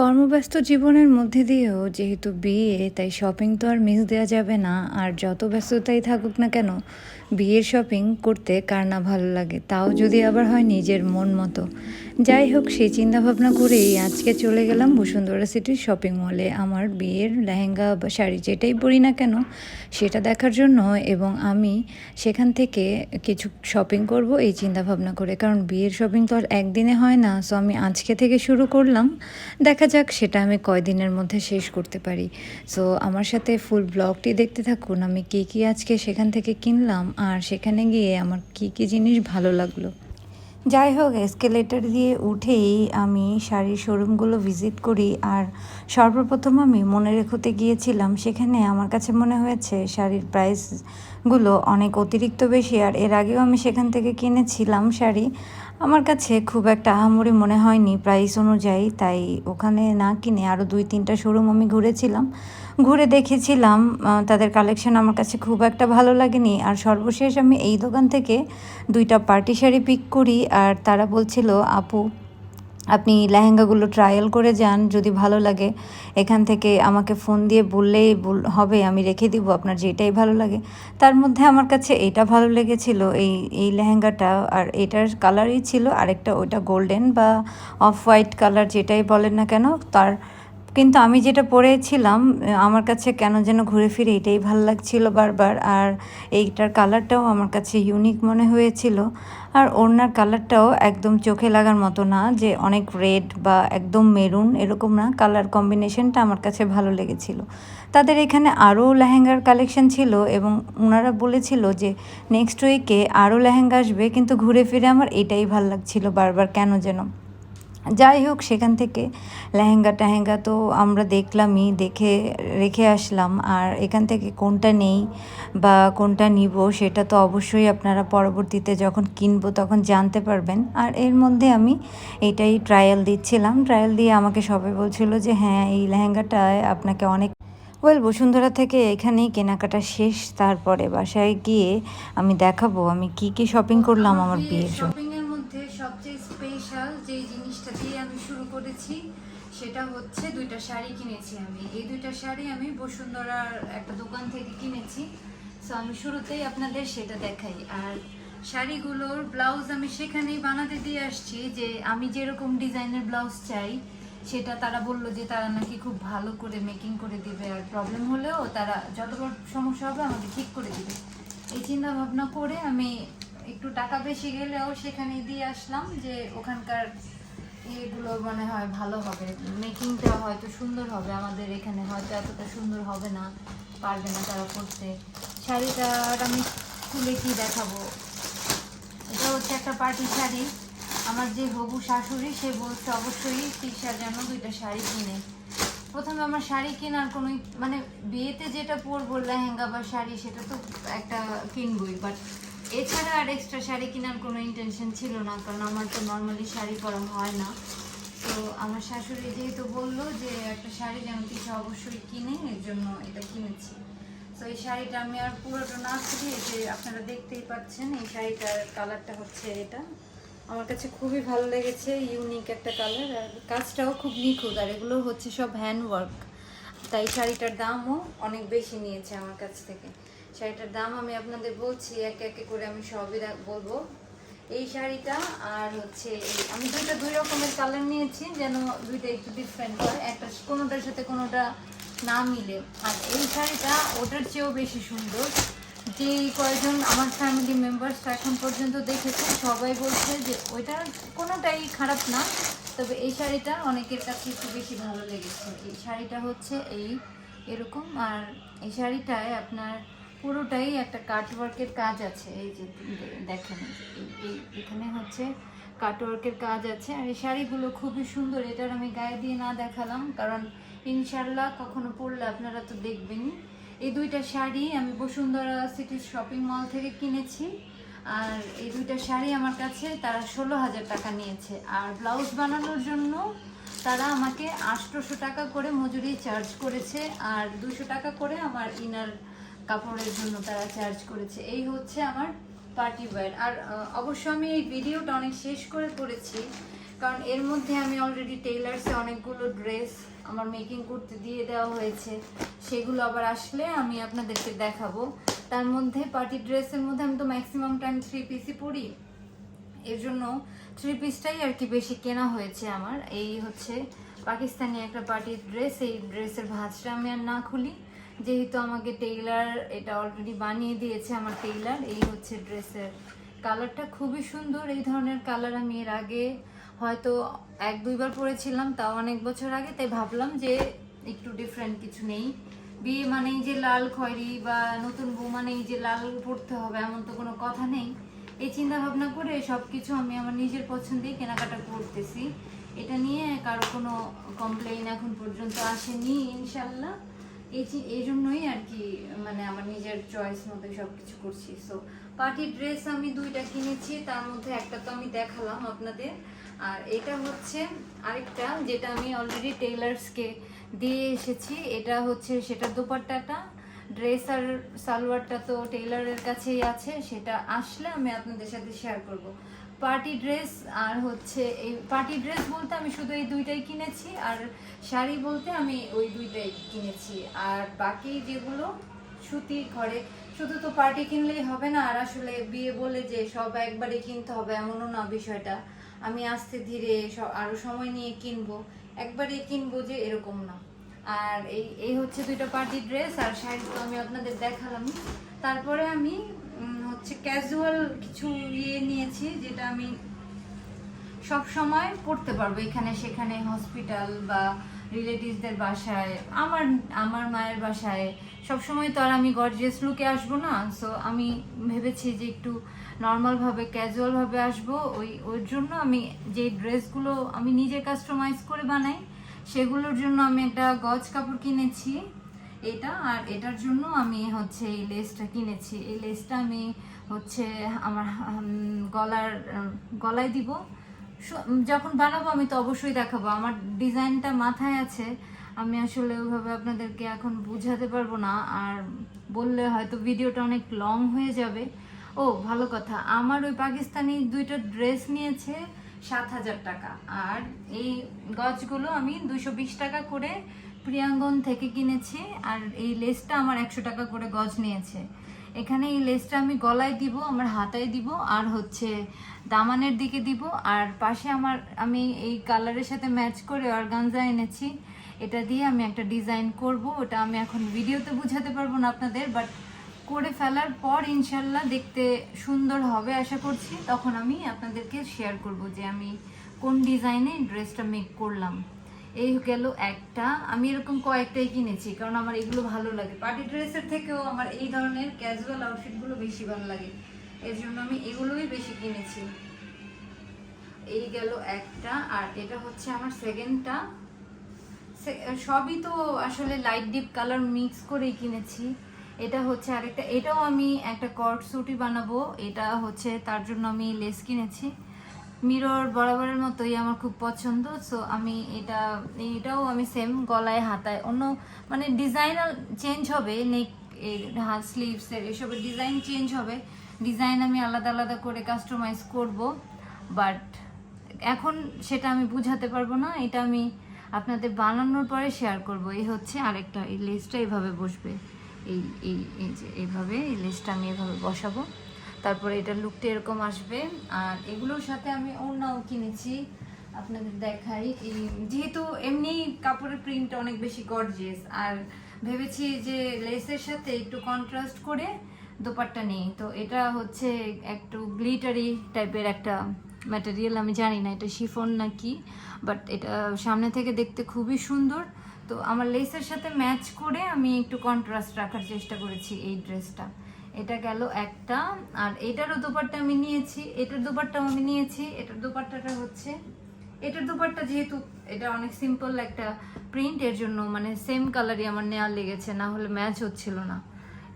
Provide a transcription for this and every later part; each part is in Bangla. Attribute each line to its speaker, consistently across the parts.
Speaker 1: কর্মব্যস্ত জীবনের মধ্যে দিয়েও যেহেতু বিয়ে, তাই শপিং তো আর মিস দেওয়া যাবে না। আর যত ব্যস্ততাই থাকুক না কেন, বিয়ের শপিং করতে কার না ভালো লাগে? তাও যদি আবার হয় নিজের মন মতো। যাই হোক সেই চিন্তাভাবনা করেই আজকে চলে গেলাম বসুন্ধরা সিটির শপিং মলে আমার বিয়ের লেহেঙ্গা বা শাড়ি যেটাই পরি না কেন, সেটা দেখার জন্য এবং আমি সেখান থেকে কিছু শপিং করব এই চিন্তাভাবনা করে। কারণ বিয়ের শপিং তো আর একদিনে হয় না সো আমি আজকে থেকে শুরু করলাম। দেখা যাক, সেটা আমি কয়দিনের মধ্যে শেষ করতে পারি। সো আমার সাথে ফুল ব্লগটি দেখতে থাকুন, আমি কী কী আজকে সেখান থেকে কিনলাম, আর সেখানে গিয়ে আমার কী কী জিনিস ভালো লাগল। যাই হোক এসকেলেটার দিয়ে উঠেই আমি শাড়ির শোরুমগুলো ভিজিট করি আর সর্বপ্রথম আমি মনে রেখোতে গিয়েছিলাম। সেখানে আমার কাছে মনে হয়েছে শাড়ির প্রাইসগুলো অনেক অতিরিক্ত বেশি আর এর আগেও আমি সেখান থেকে কিনেছিলাম শাড়ি। আমার কাছে খুব একটা আহামরি মনে হয়নি প্রাইস অনুযায়ী, তাই ওখানে না কিনে আরও দুই তিনটা শোরুম আমি ঘুরেছিলাম। ঘুরে দেখেছিলাম তাদের কালেকশন আমার কাছে খুব একটা ভালো লাগেনি। আর সর্বশেষ আমি এই দোকান থেকে দুইটা পার্টি শাড়ি পিক করি আর তারা বলছিল, আপু, আপনি লেহেঙ্গাগুলো ট্রায়াল করে যান, যদি ভালো লাগে। এখান থেকে আমাকে ফোন দিয়ে বললেই বল- হবে, আমি রেখে দিব, আপনার যেটাই ভালো লাগে। তার মধ্যে আমার কাছে এটা ভালো লেগেছিল, এই এই লেহেঙ্গাটা। আর এটার কালারই ছিল আরেকটা ওইটা গোল্ডেন বা অফ হোয়াইট কালার যেটাই বলেন না কেন, তার কিন্তু আমি যেটা পরেছিলাম আমার কাছে কেন যেন ঘুরে ফিরে এটাই ভালো লাগছিল বারবার। আর এইটার কালারটাও আমার কাছে ইউনিক মনে হয়েছিল। আর ওড়নার কালারটাও একদম চোখে লাগার মতো না, যে অনেক রেড বা একদম মেরুন এরকম না। কালার কম্বিনেশনটা আমার কাছে ভালো লেগেছিল। তাদের এখানে আরও লেহেঙ্গার কালেকশন ছিল এবং ওনারা বলেছিল যে নেক্সট উইকে আরও লেহেঙ্গা আসবে, কিন্তু ঘুরে ফিরে আমার এটাই ভালো লাগছিল বারবার, কেন যেন। যাই হোক, সেখান থেকে লেহেঙ্গা টেহেঙ্গা তো আমরা দেখলামই, দেখে, রেখে আসলাম। আর এখান থেকে কোনটা নেই বা কোনটা নিব, সেটা তো অবশ্যই আপনারা পরবর্তীতে যখন কিনবো তখন জানতে পারবেন। আর এর মধ্যে আমি এটাই ট্রায়াল দিচ্ছিলাম। ট্রায়াল দিয়ে আমাকে সবাই বলছিল যে হ্যাঁ এই লেহেঙ্গাটায় আপনাকে অনেক ওয়েল বসুন্ধরা থেকে এখানেই কেনাকাটা শেষ। তারপরে বাসায় গিয়ে আমি দেখাবো আমি কি কি শপিং করলাম আমার বিয়ের জন্য।
Speaker 2: করেছি, সেটা হচ্ছে দুইটা শাড়ি কিনেছি আমি। এই দুইটা শাড়ি আমি বসুন্ধরার একটা দোকান থেকে কিনেছি। সো আমি শুরুতেই আপনাদের সেটা দেখাই। আর শাড়িগুলোর ব্লাউজ আমি সেখানেই বানাতে দিয়ে আসছি যে আমি যেরকম ডিজাইনের ব্লাউজ চাই, সেটা তারা বলল যে তারা নাকি খুব ভালো করে মেকিং করে দিবে। আর প্রবলেম হলেও তারা যত সমস্যা হবে আমাকে ঠিক করে দিবে। এই চিন্তা ভাবনা করে আমি একটু টাকা বেশি গেলেও সেখানে দিয়ে আসলাম যে ওখানকার এগুলো মনে হয় ভালো হবে। মেকিংটা হয়তো সুন্দর হবে, আমাদের এখানে হয়তো এতটা সুন্দর হবে না, পারবে না তারা করতে। শাড়িটার আমি খুলে কি দেখাবো? এটা হচ্ছে একটা পার্টি শাড়ি। আমার যে হবু শাশুড়ি, সে বলছে অবশ্যই তিসার জন্য দুইটা শাড়ি কিনে। প্রথমে আমার শাড়ি কেনার কোনো মানে বিয়েতে যেটা পরবো, লেহেঙ্গা বা শাড়ি, সেটা তো একটা কিনবই বাট এছাড়া আর এক্সট্রা শাড়ি কেনার কোনো ইন্টেনশন ছিল না, কারণ আমার তো নর্মালি শাড়ি পরা হয় না। তো আমার শাশুড়ি যেহেতু বলল যে, একটা শাড়ি যেন কিছু অবশ্যই কিনে, এর জন্য এটা কিনেছি। তো এই শাড়িটা আমি আর পুরোটা না এই যে আপনারা দেখতেই পাচ্ছেন, এই শাড়িটার কালারটা হচ্ছে এটা। আমার কাছে খুবই ভালো লেগেছে ইউনিক একটা কালার আর কাজটাও খুব নিখুঁত, আর এগুলো হচ্ছে সব হ্যান্ড ওয়ার্ক তাই শাড়িটার দামও অনেক বেশি নিয়েছে আমার কাছ থেকে। শাড়িটার দাম আমি আপনাদের বলছি, একে একে করে আমি সবই বলব। এই শাড়িটা আর হচ্ছে আমি দুইটা দুই রকমের কালার নিয়েছি, যেন দুইটা একটু ডিফারেন্ট হয়। একটা কোনোটার সাথে কোনোটা না মিলে। আর এই শাড়িটা ওটার চেয়েও বেশি সুন্দর। যে কয়েকজন আমার ফ্যামিলি মেম্বার্স এখন পর্যন্ত দেখেছে, সবাই বলছে যে ওইটা কোনোটাই খারাপ না। তবে এই শাড়িটা অনেকের কাছে একটু বেশি ভালো লেগেছে। এই শাড়িটা হচ্ছে এই এরকম। আর এই শাড়িটায় আপনার পুরোটাই একটা কাটওয়ার্কের কাজ আছে। এই যে দেখেন এখানে হচ্ছে কাটওয়ার্কের কাজ আছে আর এই শাড়িগুলো খুবই সুন্দর। এটার আমি গায়ে দিয়ে না দেখালাম, কারণ ইনশাল্লাহ কখনো পরলে আপনারা তো দেখবেনই এই দুইটা শাড়ি আমি বসুন্ধরা সিটি শপিং মল থেকে কিনেছি আর এই দুইটা শাড়ি আমার কাছে তারা ষোলো হাজার টাকা নিয়েছে। আর ব্লাউজ বানানোর জন্য তারা আমাকে আটশোশো টাকা করে মজুরি চার্জ করেছে আর দুশো টাকা করে আমার ইনার কাপড়ের জন্য তারা চার্জ করেছে। এই হচ্ছে আমার পার্টি ওয়্যার আর অবশ্য আমি এই ভিডিওটা অনেক শেষ করে করেছি, কারণ এর মধ্যে আমি অলরেডি টেইলার্সে অনেকগুলো ড্রেস আমার মেকিং করতে দিয়ে দেওয়া হয়েছে। সেগুলো আবার আসলে আমি আপনাদেরকে দেখাবো। তার মধ্যে পার্টি ড্রেসের মধ্যে আমি তো ম্যাক্সিমাম টাইম থ্রি পিসই পরি। এর জন্য থ্রি পিসটাই আর কি বেশি কেনা হয়েছে আমার। এই হচ্ছে পাকিস্তানি একটা পার্টির ড্রেস এই ড্রেসের ভাঁজটা আমি আর না খুলি। যেহেতু আমাকে টেইলার এটা অলরেডি বানিয়ে দিয়েছে আমার টেইলার এই হচ্ছে ড্রেসের কালারটা খুবই সুন্দর। এই ধরনের কালার আমি এর আগে হয়তো এক দুইবার পরেছিলাম, তাও অনেক বছর আগে, তাই ভাবলাম যে একটু ডিফারেন্ট কিছু নেই। বিয়ে মানেই যে লাল খয়েরি বা নতুন বউ মানেই যে লাল পড়তে হবে, এমন তো কোনো কথা নেই। এই চিন্তা ভাবনা করে সবকিছু আমি আমার নিজের পছন্দেই কেনাকাটা করতেছি। এটা নিয়ে কারও কোনো কমপ্লেন এখন পর্যন্ত আসেনি, ইনশাল্লাহ। এই এই জন্যই আর কি মানে আমার নিজের চয়েস মতো সব কিছু করছি। সো পার্টির ড্রেস আমি দুইটা কিনেছি, তার মধ্যে একটা তো আমি দেখালাম আপনাদের। আর এটা হচ্ছে আরেকটা, যেটা আমি অলরেডি টেইলার্সকে দিয়ে এসেছি। এটা হচ্ছে, সেটা দোপাট্টাটা। ড্রেস আর সালোয়ারটা তো টেইলারের কাছেই আছে, সেটা আসলে আমি আপনাদের সাথে শেয়ার করব। পার্টি ড্রেস আর হচ্ছে এই পার্টি ড্রেস বলতে আমি শুধু এই দুইটাই কিনেছি আর শাড়ি বলতে আমি ওই দুইটাই কিনেছি। আর বাকি যেগুলো সুতি ঘরে, শুধু তো পার্টি কিনলেই হবে না, আর আসলে বিয়ে বলে যে সব একবারে কিনতে হবে এমনও না বিষয়টা। আমি আস্তে ধীরে স- আরও সময় নিয়ে কিনবো। একবারে কিনবো যে এরকম না। আর এই এই হচ্ছে দুইটা পার্টি ড্রেস, আর শাড়ি তো আমি আপনাদের দেখালাম তারপরে আমি হচ্ছে ক্যাজুয়াল কিছু ইয়ে নিয়েছি যেটা আমি সব সময় পড়তে পারব এখানে সেখানে হসপিটাল বা রিলেটিভসদের বাসায়, আমার আমার মায়ের বাসায়। সব সময় তো আর আমি গর্জিয়াস লুকে আসব না সো আমি ভেবেছি যে একটু নর্মালভাবে ক্যাজুয়ালভাবে আসব। ওই, ওর জন্য আমি যে ড্রেসগুলো আমি নিজে কাস্টমাইজ করে বানাই, সেগুলোর জন্য আমি একটা গজ কাপড় কিনেছি। এটা, আর এটার জন্য আমি হচ্ছে এই লেসটা কিনেছি। এই লেসটা আমি হচ্ছে আমার গলার গলায় দিব। যখন বানাবো আমি তো অবশ্যই দেখাবো। আমার ডিজাইনটা মাথায় আছে। আমি আসলে ওইভাবে আপনাদেরকে এখন বুঝাতে পারব না। আর বললে হয়তো ভিডিওটা অনেক লং হয়ে যাবে। ও, ভালো কথা। আমার ওই পাকিস্তানি দুইটা ড্রেস নিয়েছে সাত হাজার টাকা। আর এই গজগুলো আমি দুশো বিশ টাকা করে প্রিয়াঙ্গন থেকে কিনেছি আর এই লেসটা আমার একশো টাকা করে গজ নিয়েছে। এখানে এই লেসটা আমি গলায় দিব, আমার হাতায় দিব আর হচ্ছে দামানের দিকে দিব। আর পাশে আমার, আমি এই কালারের সাথে ম্যাচ করে অর্গানজা এনেছি। এটা দিয়ে আমি একটা ডিজাইন করব, ওটা আমি এখন ভিডিওতে বুঝাতে পারব না আপনাদের বাট করে ফেলার পর ইনশাল্লাহ দেখতে সুন্দর হবে আশা করছি। তখন আমি আপনাদেরকে শেয়ার করব যে আমি কোন ডিজাইনে ড্রেসটা মেক করলাম। এই গেল একটা। আমি এরকম কয়েকটাই কিনেছি, কারণ আমার এগুলো ভালো লাগে। পার্টি ড্রেসের থেকেও আমার এই ধরনের ক্যাজুয়াল আউটফিটগুলো বেশি ভালো লাগে। এর জন্য আমি এগুলোই বেশি কিনেছি। এই গেল একটা, আর এটা হচ্ছে আমার সেকেন্ডটা সবই তো আসলে লাইট ডিপ কালার মিক্স করেই কিনেছি। এটা হচ্ছে আরেকটা, এটাও আমি একটা কট সুটি বানাবো। এটা হচ্ছে, তার জন্য আমি লেস কিনেছি। মিরর বরাবরের মতোই আমার খুব পছন্দ সো আমি এটা, এটাও আমি সেম গলায়, হাতায়, অন্য মানে ডিজাইন চেঞ্জ হবে নেক হাত স্লিভসের এসবের ডিজাইন চেঞ্জ হবে। ডিজাইন আমি আলাদা আলাদা করে কাস্টমাইজ করব বাট এখন সেটা আমি বুঝাতে পারব না, এটা আমি আপনাদের বানানোর পরে শেয়ার করব। এই হচ্ছে আরেকটা এই লেসটা এইভাবে বসবে। এই এই এই যে এইভাবে এই লেসটা আমি এভাবে বসাবো। তারপরে এটা লুকটা এরকম আসবে। আর এগুলোর সাথে আমি ওড়নাও কিনেছি, আপনাদের দেখাই। যেহেতু এমনি কাপড়ের প্রিন্ট অনেক বেশি গর্জিয়াস আর ভেবেছি যে লেসের সাথে একটু কন্ট্রাস্ট করে দোপাট্টা নেই। তো এটা হচ্ছে একটু গ্লিটারি টাইপের একটা ম্যাটেরিয়াল আমি জানি না এটা শিফন না কি বাট এটা সামনে থেকে দেখতে খুবই সুন্দর। তো আমার লেসের সাথে ম্যাচ করে আমি একটু কন্ট্রাস্ট রাখার চেষ্টা করেছি এই ড্রেসটা এটা গেল একটা, আর এটারও দোপাট্টা আমি নিয়েছি, এটার দোপাট্টাও আমি নিয়েছি, এটার দোপাট্টাটা হচ্ছে, এটার দোপাট্টা যেহেতু এটা অনেক সিম্পল একটা প্রিন্ট এর জন্য মানে সেম কালারই আমার নেওয়া লেগেছে, না হলে ম্যাচ হচ্ছিল না।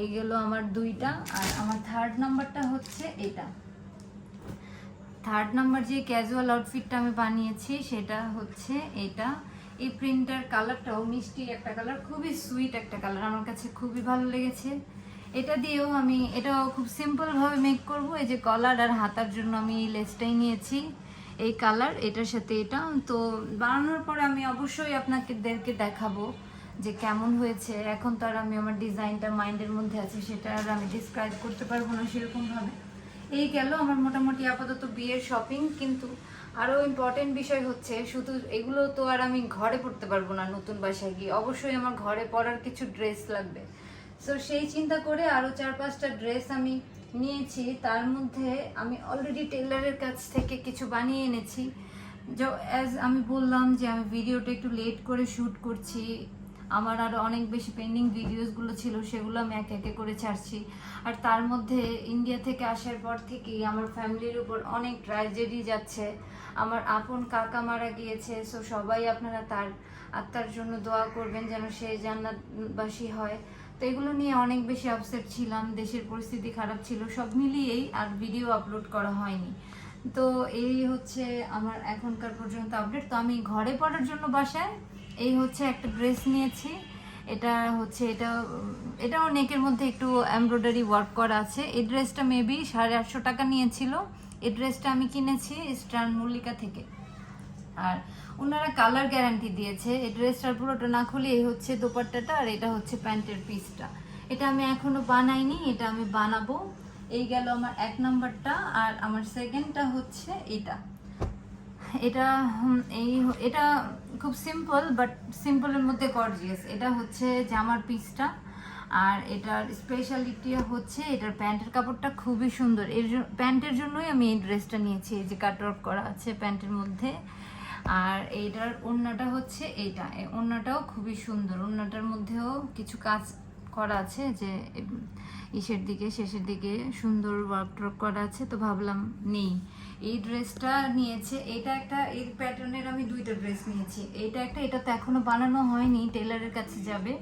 Speaker 2: এই গেল আমার দুইটা, আর আমার থার্ড নাম্বারটা হচ্ছে এটা। থার্ড নাম্বার যে ক্যাজুয়াল আউটফিটটা আমি বানিয়েছি, সেটা হচ্ছে এটা। এই প্রিন্টার কালারটাও মিষ্টি একটা কালার খুবই সুইট একটা কালার আমার কাছে খুবই ভালো লেগেছে। এটা দিয়েও আমি, এটাও খুব সিম্পলভাবে মেক করব। এই যে কলার আর হাতার জন্য আমি এই লেসটাই নিয়েছি। এই কালার এটার সাথে এটা। তো বানানোর পরে আমি অবশ্যই আপনাদেরকে দেখাবো যে কেমন হয়েছে। এখন তো আর আমি আমার ডিজাইনটা মাইন্ডের মধ্যে আছে, সেটা আর আমি ডিসক্রাইব করতে পারব না সেরকমভাবে। এই গেল আমার মোটামুটি আপাতত বিয়ের শপিং কিন্তু আরও ইম্পর্টেন্ট বিষয় হচ্ছে, শুধু এগুলো তো আর আমি ঘরে পড়তে পারব না নতুন বাসায় গিয়ে। অবশ্যই আমার ঘরে পরার কিছু ড্রেস লাগবে। সো সেই চিন্তা করে আরও চার পাঁচটা ড্রেস আমি নিয়েছি। তার মধ্যে আমি অলরেডি টেলারের কাছ থেকে কিছু বানিয়ে এনেছি। অ্যাজ আমি বললাম যে আমি ভিডিওটা একটু লেট করে শ্যুট করছি। আমার আরও অনেক বেশি পেন্ডিং ভিডিওসগুলো ছিল, সেগুলো আমি একে একে করে ছাড়ছি। আর তার মধ্যে ইন্ডিয়া থেকে আসার পর থেকেই আমার ফ্যামিলির উপর অনেক ট্র্যাজেডি যাচ্ছে। আমার আপন কাকা মারা গিয়েছে সো সবাই আপনারা তার আত্মার জন্য দোয়া করবেন যেন সে জান্নাতবাসী হয়। তো এগুলো নিয়ে অনেক বেশি আপসেট ছিলাম, দেশের পরিস্থিতি খারাপ ছিল, সব মিলিয়েই আর ভিডিও আপলোড করা হয়নি। তো এই হচ্ছে আমার এখনকার পর্যন্ত আপডেট তো আমি ঘরে পড়ার জন্য বাসায়, এই হচ্ছে একটা ড্রেস নিয়েছি। এটা হচ্ছে, এটা, এটাও নেকের মধ্যে একটু এমব্রয়ডারি ওয়ার্ক করা আছে। এই ড্রেসটা মেবি সাড়ে আটশো টাকা নিয়েছিল। এই ড্রেসটা আমি কিনেছি স্টার মল্লিকা থেকে। আর ওনারা কালার গ্যারান্টি দিয়েছে। এই ড্রেসটার পুরোটা না খুলে এই হচ্ছে দোপাট্টাটা আর এটা হচ্ছে প্যান্টের পিসটা এটা আমি এখনও বানাইনি, এটা আমি বানাবো। এই গেল আমার এক নাম্বারটা আর আমার সেকেন্ডটা হচ্ছে এটা। এটা এই এটা খুব সিম্পল বাট সিম্পলের মধ্যে গর্জিয়াস এটা হচ্ছে জামার পিসটা আর এটার স্পেশালিটি হচ্ছে এটার প্যান্টের কাপড়টা খুবই সুন্দর। এর প্যান্টের জন্যই আমি এই ড্রেসটা নিয়েছি, এই যে কাটওয়ার্ক করা আছে প্যান্টের মধ্যে। আর এইটার ওড়নাটা হচ্ছে এইটা। এই ওড়নাটাও খুবই সুন্দর। ওড়নাটার মধ্যেও কিছু কাজ করা আছে যে ইসের দিকে, শেষের দিকে সুন্দর ওয়ার্ক টর্ক করা আছে, তো ভাবলাম নেই। এই ড্রেসটা নিয়েছে এটা একটা, এই প্যাটার্নের আমি দুইটা ড্রেস নিয়েছি। এটা একটা, এটা তো এখনও বানানো হয়নি টেলারের কাছে যাবে।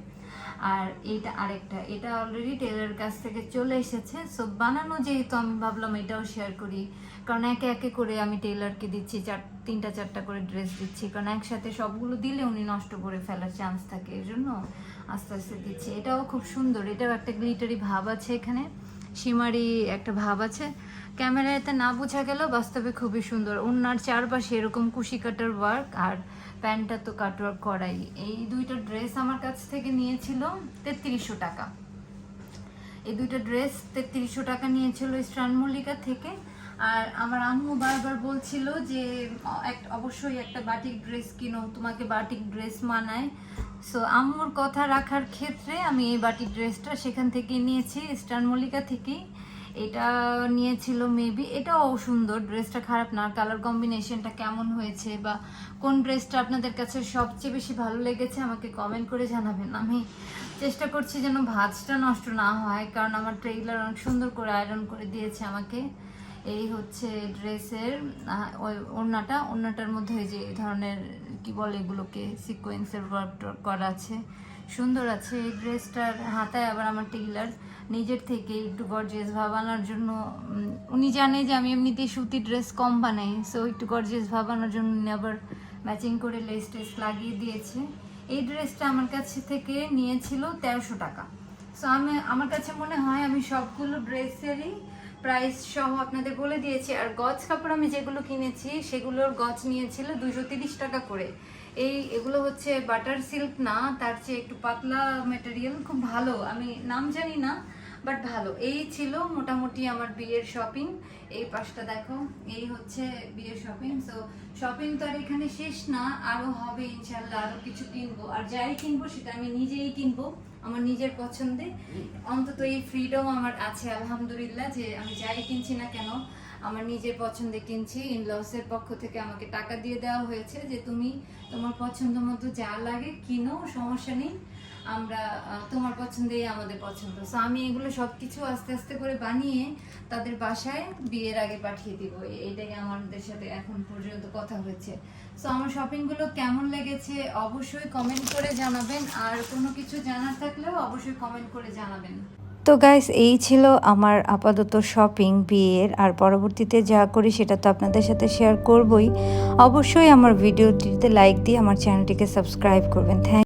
Speaker 2: আর এইটা আরেকটা, এটা অলরেডি টেলারের কাছ থেকে চলে এসেছে। সো বানানো যেহেতু আমি ভাবলাম এটাও শেয়ার করি। কারণ একে একে করে আমি টেলারকে দিচ্ছি, চার, তিনটা চারটা করে ড্রেস দিচ্ছি। কারণ একসাথে সবগুলো দিলে উনি নষ্ট করে ফেলার চান্স থাকে এই জন্য আস্তে আস্তে দিচ্ছি। এটাও খুব সুন্দর, এটাও একটা গ্লিটারি ভাব আছে এখানে। সীমারি একটা ভাব আছে। ক্যামেরাতে না বোঝা গেল বাস্তবে খুবই সুন্দর। ওনার চারপাশে এরকম কুশি কাটার ওয়ার্ক আর প্যান্টটা তো কাটওয়ার্ক করাই। এই দুইটা ড্রেস আমার কাছ থেকে নিয়েছিল তেত্রিশশো টাকা। এই দুইটা ড্রেস তেত্রিশশো টাকা নিয়েছিল স্টান মল্লিকা থেকে। আর আমার আম্মু বারবার বলছিল যে, এক- অবশ্যই একটা বাটিক ড্রেস কিনো, তোমাকে বাটিক ড্রেস মানায়। সো আম্মুর কথা রাখার ক্ষেত্রে আমি এই বাটিক ড্রেসটা সেখান থেকে নিয়েছি স্টান মল্লিকা থেকেই। এটা নিয়েছিল মেবি এটাও সুন্দর ড্রেসটা খারাপ না কালার কম্বিনেশনটা কেমন হয়েছে বা কোন ড্রেসটা আপনাদের কাছে সবচেয়ে বেশি ভালো লেগেছে আমাকে কমেন্ট করে জানাবেন। আমি চেষ্টা করছি যেন ভাঁজটা নষ্ট না হয়, কারণ আমার ট্রেইলার অনেক সুন্দর করে আয়রন করে দিয়েছে আমাকে। এই হচ্ছে ড্রেসের ওই ওড়নাটা, ওড়নাটার মধ্যে ওই যে এই ধরনের, কি বলে এগুলোকে সিকোয়েন্সের ওয়ার্ক করা আছে। সুন্দর আছে এই ড্রেসটার হাতায় আবার আমার টেইলার নিজের থেকে একটু গর্জিয়াস ভাবানোর জন্য উনি জানে যে আমি এমনিতেই সুতি ড্রেস কম বানাই সো একটু গর্জিয়াস ভাবানোর জন্য উনি আবার ম্যাচিং করে লেস টেস লাগিয়ে দিয়েছে। এই ড্রেসটা আমার কাছে থেকে নিয়েছিল তেরোশো টাকা। সো আমি, আমার কাছে মনে হয় আমি সবগুলো ড্রেসেরই প্রাইস সহ আপনাদের বলে দিয়েছি। আর গজ কাপড় আমি যেগুলো কিনেছি, সেগুলোর গজ নিয়েছিল দুশো তিরিশ টাকা করে। এই, এগুলো হচ্ছে বাটার সিল্ক না, তার চেয়ে একটু পাতলা ম্যাটেরিয়াল খুব ভালো। আমি নাম জানি না বাট ভালো, এই ছিল মোটামুটি আমার বিয়ের শপিং। এই পাশটা দেখো, এই হচ্ছে বিয়ের শপিং। সো শপিং তো আর এখানে শেষ না, আরও হবে ইনশাল্লাহ, আরও কিছু কিনবো। আর যাই কিনবো, সেটা আমি নিজেই কিনবো, আমার নিজের পছন্দে। অন্তত এই ফ্রিডম আমার আছে, আলহামদুলিল্লাহ, যে আমি যাই কিনছি না কেন, আমার নিজের পছন্দে কিনছি। ইনলসের পক্ষ থেকে আমাকে টাকা দিয়ে দেওয়া হয়েছে যে, তুমি তোমার পছন্দ মতো যা লাগে কিনো, সমস্যা নেই। আমরা তোমার পছন্দেই আমাদের পছন্দ। সো আমি এগুলো সব কিছু আস্তে আস্তে করে বানিয়ে তাদের বাসায় বিয়ের আগে পাঠিয়ে দিব। এইটাই আমাদের সাথে এখন পর্যন্ত কথা হয়েছে। সো আমার শপিংগুলো কেমন লেগেছে অবশ্যই কমেন্ট করে জানাবেন। আর কোনো কিছু জানার থাকলেও অবশ্যই কমেন্ট করে জানাবেন।
Speaker 1: তো গাইস এই ছিল আমার আপাতত শপিং বিয়ের। আর পরবর্তীতে যা করি সেটা তো আপনাদের সাথে শেয়ার করবই। অবশ্যই আমার ভিডিওটিতে লাইক দিয়ে আমার চ্যানেলটিকে সাবস্ক্রাইব করবেন। থ্যাংক